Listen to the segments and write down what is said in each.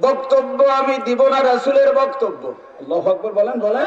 বক্তব্য আমি দিব না রাসুলের বক্তব্য। আল্লাহ আকবর বলেন বলেন।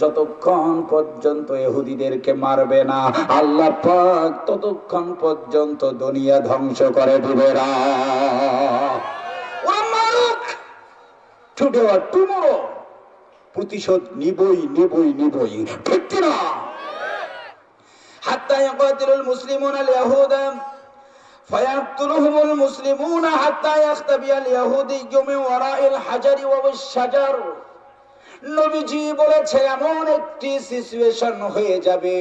যতক্ষণ পর্যন্ত ইহুদিদেরকে মারবে না আল্লাহ পাক ততক্ষণ পর্যন্ত দুনিয়া ধ্বংস করে দিবে না ওরা মারুক টুডে অর টুমরো প্রতিশোধ নিবই নিবই নিবই ঠিক না حتى يقاتل المسلمون اليهود فيقتلهم المسلمون حتى يختبي اليهودي من وراء الحجر والشجر নবীজি বলেছে, এমন একটি সিচুয়েশন হয়ে যাবে,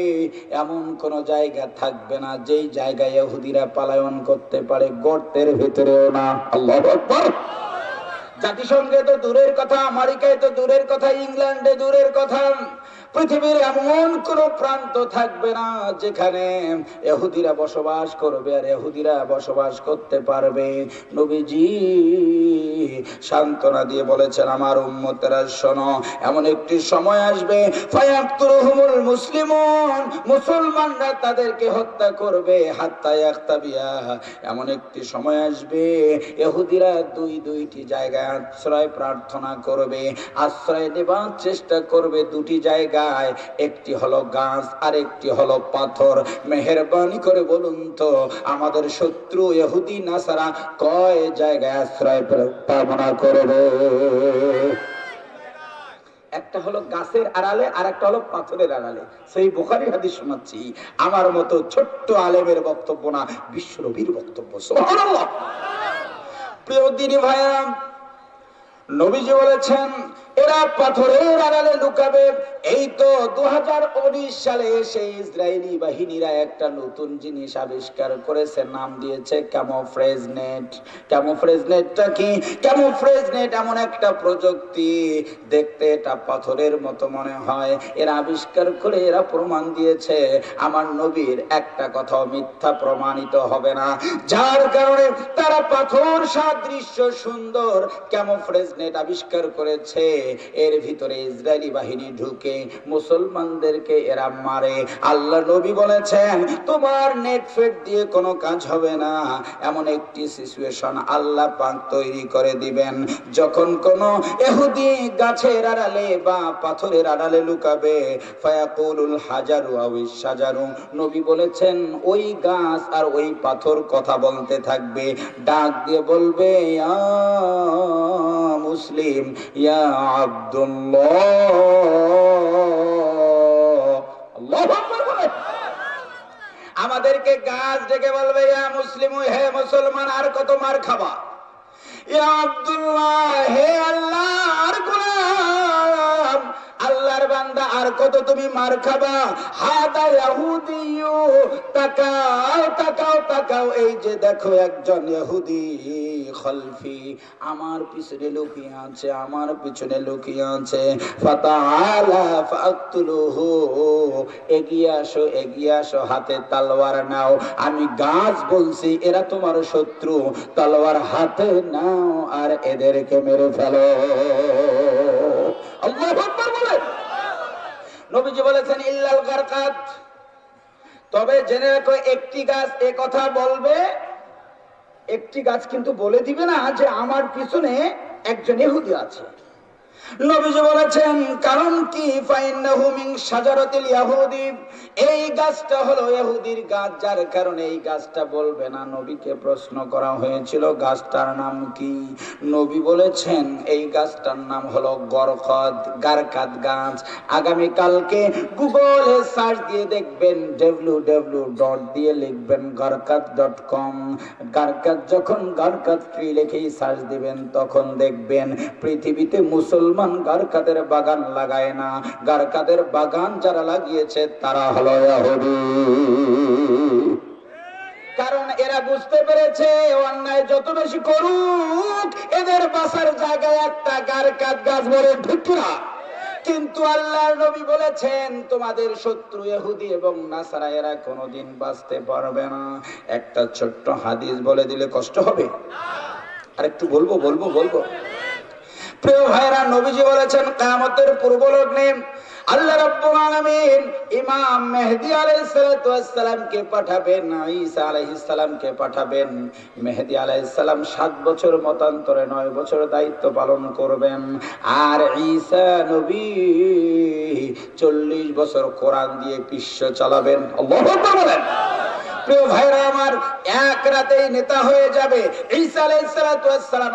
এমন কোন জায়গা থাকবে না, যেই জায়গায় ইহুদিরা পালায়ন করতে পারে, গর্তের ভেতরেও না। আল্লাহ জাতিসংঘে তো দূরের কথা, আমেরিকায় তো দূরের কথা, ইংল্যান্ডে দূরের কথা। পৃথিবীর এমন কোন প্রান্ত থাকবে না যেখানে এহুদিরা বসবাস করবে আর এহুদিরা বসবাস করতে পারবে। নবীজি সান্ত্বনা দিয়ে বলেছেন, আমার উম্মতেরা, শোনো, এমন একটি সময় আসবে, ফায়াক্তুরুহুমুল মুসলিমুন, মুসলমানরা তাদেরকে হত্যা করবে, হাত্তা ইয়াক্তাবিয়া এমন একটি সময় আসবে এহুদিরা দুই দুইটি জায়গায় আশ্রয় প্রার্থনা করবে, আশ্রয় দেবার চেষ্টা করবে, দুটি জায়গায় একটি হলো গাছ আর একটি হলো পাথর। মেহেরবানি করে বলুন তো, আমাদের শত্রু ইহুদি, নাসারা কয় জায়গায় আশ্রয় প্রার্থনা করবে? একটা হলো গাছের আড়ালে আর একটা হলো পাথরের আড়ালে। সেই বোখারি হাদিস শোনাচ্ছি। আমার মতো ছোট্ট আলেমের বক্তব্য না, বিশ্বনবীর বক্তব্য। প্রিয় দিনী ভাইয়া নবীজি বলেছেন এরা পাথরের আড়ালে লুকাবে। এই তো দু উনিশ সালে এসে ইসরায়েলি বাহিনীরা একটা নতুন জিনিস আবিষ্কার করেছে, নাম দিয়েছে ক্যামোফ্রেজ নেট ক্যামোফ্রেজ নেটটা কি? ক্যামোফ্রেজ নেট এমন একটা প্রযুক্তি। দেখতে এটা পাথরের মতো মনে হয়। এরা আবিষ্কার করে এরা প্রমাণ দিয়েছে, আমার নবীর একটা কথা মিথ্যা প্রমাণিত হবে না। যার কারণে তারা পাথর সাদৃশ্য সুন্দর ক্যামোফ্রেজ নেট আবিষ্কার করেছে। এর ভিতরে ইসরায়েলি বাহিনী ঢুকে মুসলমানদেরকে এরা মারে। আল্লাহ নবী বলেছেন, তোমার নেট ফেট দিয়ে কোনো কাজ হবে না। এমন একটি সিচুয়েশন আল্লাহ পাক তৈরি করে দিবেন। যখন কোন এহুদি গাছের আড়ালে বা পাথরের আড়ালে লুকাবে, ফায়াকুলুল হাজারু আও সাজারু নবী বলেছেন, ওই গাছ আর ওই পাথর কথা বলতে থাকবে। ডাক দিয়ে বলবে ইয়া মুসলিম, ইয়া আব্দুল্লাহ। আমাদেরকে গাছ ডেকে বলবে, ইয়া মুসলিম হে মুসলমান, আর কত মার খাবা ইয়া আব্দুল্লাহ, হে আল্লাহ, আর গোলাম আল্লাহর বান্দা, আর কত তুমি মার খাবা? হাদা ইহুদিয়ু তাকাও তাকাও তাকাও। এই যে দেখো একজন ইহুদি খলফি, আমার পিছনে লুকিয়ে আছে, আমার পিছনে লুকিয়ে আছে। ফাতাআলা ফাকতুলুহু এগিয়ে আসো এগিয়ে আসো, হাতে তলোয়ার নাও। আমি গাছ বলছি এরা তোমার শত্রু, তলোয়ার হাতে নাও, আর এদেরকে মেরে ফেলো। আল্লাহু নবীজি বলেছেন, ইল্লাল কারকাত তবে জেনে রাখো, একটি গাছ এ কথা বলবে, একটি গাছ কিন্তু বলে দিবে না যে আমার পিছনে একজন ইহুদি আছে। কারণ কি? এই গাছটা হলো ইহুদির গাছ, যার কারণে এই গাছটা বলবে না। নবীকে প্রশ্ন করা হয়েছিল, গাছটার নাম কি? নবী বলেছেন, এই গাছটার নাম হলো গরকদ গাছ। আগামী কালকে গুগলে সার্চ দিয়ে দেখবেন ডব্লিউ ডট দিয়ে লিখবেন গারকাত ডট কম গারকাত যখন গারকাত ট্রি লিখেই সার্চ দিবেন, তখন দেখবেন পৃথিবীতে মুসলমান গারকাতের বাগান লাগায় না? গারকাতের বাগান যারা লাগিয়েছে, তারা হলো কারণ এরা বুঝতে পেরেছে অন্যায় যত বেশি করুক, এদের বাসার জায়গায় একটা গার কাঠ গাছ বলে ঢুকিরা কিন্তু আল্লাহর নবী বলেছেন, তোমাদের শত্রু এহুদি এবং নাসারা এরা কোনোদিন বাঁচতে পারবে না। একটা ছোট্ট হাদিস বলে দিলে কষ্ট হবে। আর একটু বলব বলব বলব। প্রিয় ভাইরা, নবীজি বলেছেন, কিয়ামতের পূর্ব লগ্নে আল্লাহ রাব্বুল আলামিন ইমাম মেহেদী আলাইহিস ওয়াস সালামকে পাঠাবেন, ঈসা আলাইহিস সালামকে পাঠাবেন। মেহেদী আলাইহিস সালাম 7 বছর মতান্তরে 9 বছর দায়িত্ব পালন করবেন। আর ঈসা নবী 40 বছর কোরআন দিয়ে বিশ্ব চালাবেন। আল্লাহু আকবার বলেন। প্রিয় ভাইরা আমার, এক রাতেই নেতা হয়ে যাবে। ঈসা আলাইহিস সালাতু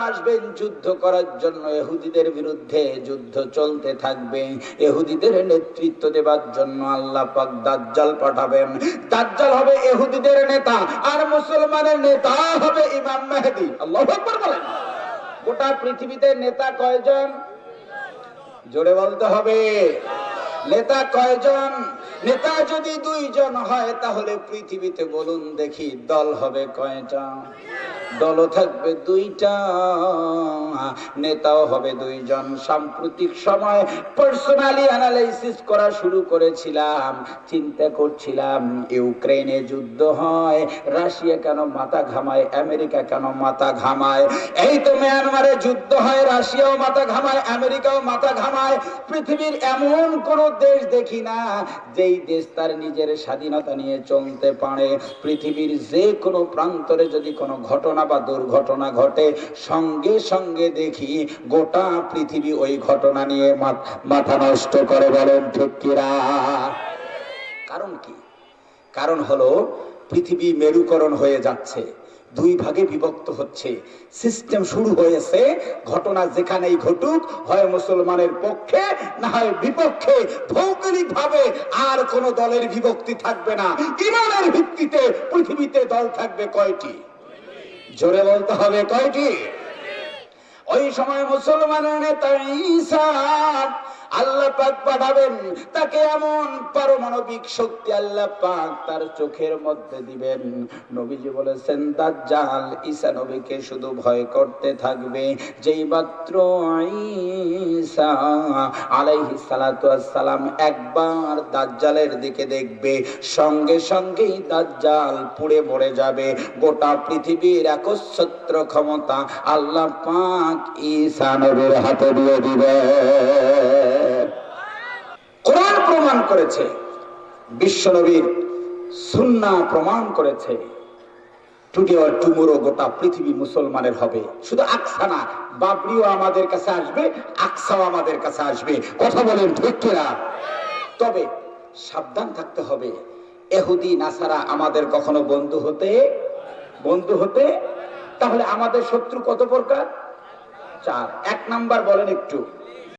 আসবেন যুদ্ধ করার জন্য। ইহুদিদের বিরুদ্ধে যুদ্ধ চলতে থাকবে। ইহুদিদের নেতৃত্ব দেবার জন্য আল্লাহ পাক দাজ্জাল পাঠাবেন। দাজ্জাল হবে ইহুদিদের নেতা, আর মুসলমানের নেতা হবে ইমাম মেহেদী। আল্লাহু বলেন। গোটা পৃথিবীতে নেতা কয়জন? জোরে বলতে হবে। নেতা কয়জন? নেতা যদি দুইজন হয় তাহলে পৃথিবীতে বলুন দেখি দল হবে কয়টা? দলও থাকবে দুইটা, নেতাও হবে দুইজন। সাম্প্রতিক সময় পার্সোনালি অ্যানালাইসিস করা শুরু করেছিলাম, চিন্তা করছিলাম, ইউক্রেনে যুদ্ধ হয়, রাশিয়া কেন মাথা ঘামায়, আমেরিকা কেন মাথা ঘামায়? এই তো মিয়ানমারে যুদ্ধ হয়, রাশিয়াও মাথা ঘামায়, আমেরিকাও মাথা ঘামায়। পৃথিবীর এমন কোন দেশ দেখি না, যেই দেশ তার নিজের স্বাধীনতা নিয়ে চলতে পারে। পৃথিবীর যে কোনো প্রান্তরে যদি কোনো ঘটনা বা দুর্ঘটনা ঘটে, সঙ্গে সঙ্গে দেখি গোটা পৃথিবী ওই ঘটনা নিয়ে মাথা নষ্ট করে বলেন, ঠিক কিরা কারণ কি? কারণ হলো, পৃথিবী মেরুকরণ হয়ে যাচ্ছে, দুই ভাগে বিভক্ত হচ্ছে, সিস্টেম শুরু হয়েছে, ঘটনা যেখানেই ঘটুক, হয় মুসলমানের পক্ষে, না হয় বিপক্ষে ভৌগোলিক ভাবে আর কোন দলের বিভক্তি থাকবে না। ইমানের ভিত্তিতে পৃথিবীতে দল থাকবে কয়টি? জোরে বলতে হবে কয়টি? ওই সময় মুসলমানের নেতা ঈসা আল্লাহ পাক পাঠাবেন, তাকে এমন পারমাণবিক শক্তি আল্লাহ পাক তার চোখের মধ্যে দিবেন। নবীজি বলেছেন, দাজ্জাল, ঈসা নবীকে শুধু ভয় করতে থাকবে। যেই মাত্র সালাম একবার দাজ্জালের দিকে দেখবে, সঙ্গে সঙ্গেই দাজ্জাল পুড়ে মরে যাবে। গোটা পৃথিবীর একচ্ছত্র ক্ষমতা আল্লাহ পাক ঈসা নবীর হাতে দিয়ে দিবে। প্রমাণ করেছে। বিশ্ব নবীর সুন্নাহ প্রমাণ করেছে। টুডে অর টুমোরো গোটা পৃথিবী মুসলমানের হবে। শুধু আকসা না, বাবরিও আমাদের কাছে আসবে, আকসাও আমাদের কাছে আসবে। কথা বলেন ঠিক তবে সাবধান থাকতে হবে। এহুদি, নাসারা আমাদের কখনো বন্ধু হতে বন্ধু হতে, তাহলে আমাদের শত্রু কত প্রকার? চার। এক নাম্বার বলেন একটু।